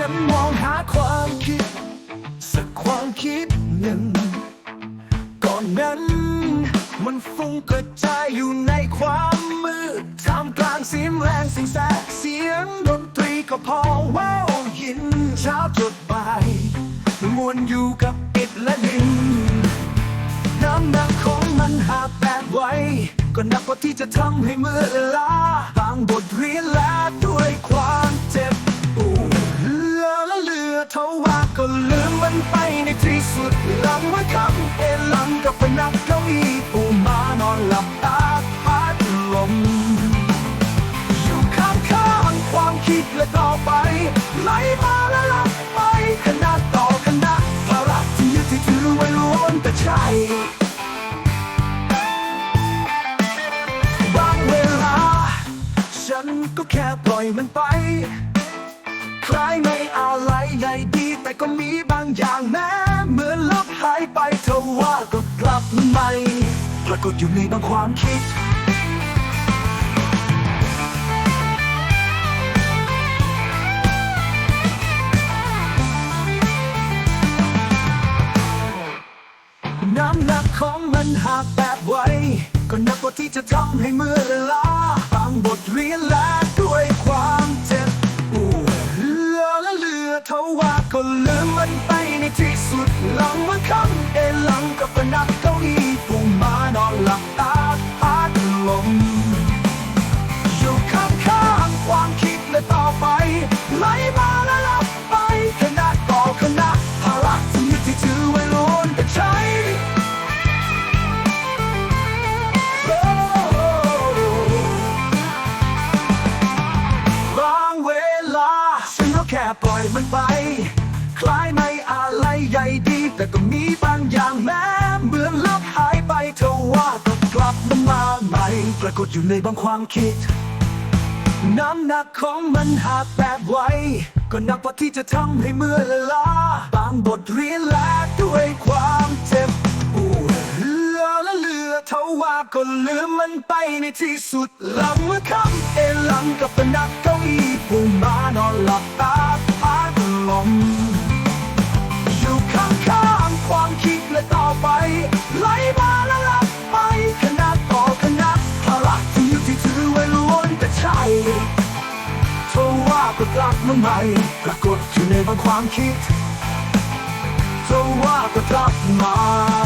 ฉันมองหาความคิด สักความคิดหนึ่ง ก่อนนั้น มันฟุ้งกระจายอยู่ในความมืดท่ามกลางเสียงแรงสิ่งแสบเสียงดนตรีก็พอว้าวยินเช้าจดบ่ายมวนอยู่กับอิดและดินน้ำหนักของมันหากแบกไว้ ก็นับว่าที่จะทำให้เมื่อลาบางบทเรียนและด้วยความ เหลือเท่าว่าก็ลืมมันไปในที่สุดหลังว่าคำเอหลังกับไปนักเก้าอี้ปูมานอนหลับตาพัดลม อยู่ข้างข้างความคิดและต่อไป ไหลมาและหลับไปขนาดต่อขนาดภาระที่ยึดที่ถือไว้ล้วนแต่ใช่บางเวลา ฉันก็แค่ปล่อยมันไปใครไม่อะไรใหญ่ดีแต่ ก็มีบางอย่างแม้เหมือนลบหายไปเธอว่าก็กลับมาใหม่ปรากฏอยู่ในบางความคิดน้ำหนักของมันหากแบบไว้ ก็นับว่าที่จะทำให้เมื่อลาบางบทเรียนแล้ว ก็ลืมมันไปในที่สุดหลังมันคำเอหลังกับปนักเก้าอี้ปุ่มานอนหลับตาพัดลมอยู่ข้างข้างๆความคิดและต่อไปไหลมาและลับไปขนาดต่อขนาดภาระที่ยึดที่ถือไว้ล้นแต่ใช้โอ้บางเวลาฉันก็แค่ปล่อยมันไป คล้ายไม่อะไรใหญ่ดี แต่ก็มีบางอย่างแม้เหมือนลบหายไปเธอว่าก็กลับมาใหม่ปรากฏอยู่ในบางความคิด น้ำหนักของมันหากแบบไว้ ก็นับว่าที่จะทำให้เมื่อละลาบางบทเรียนและด้วยความเจ็บปวดเหลือและเหลือเท่าว่าก็ลืมมันไปในที่สุดหลังเมื่อคำเอลังกับปนักเก้าอี้ปุ่มมานอนหลับตา ที่ถือไว้ล้วนแต่ใช่เธอว่าก็กลับมาใหม่ปรากฏอยู่ในบางความคิดเธอว่าก็กลับมา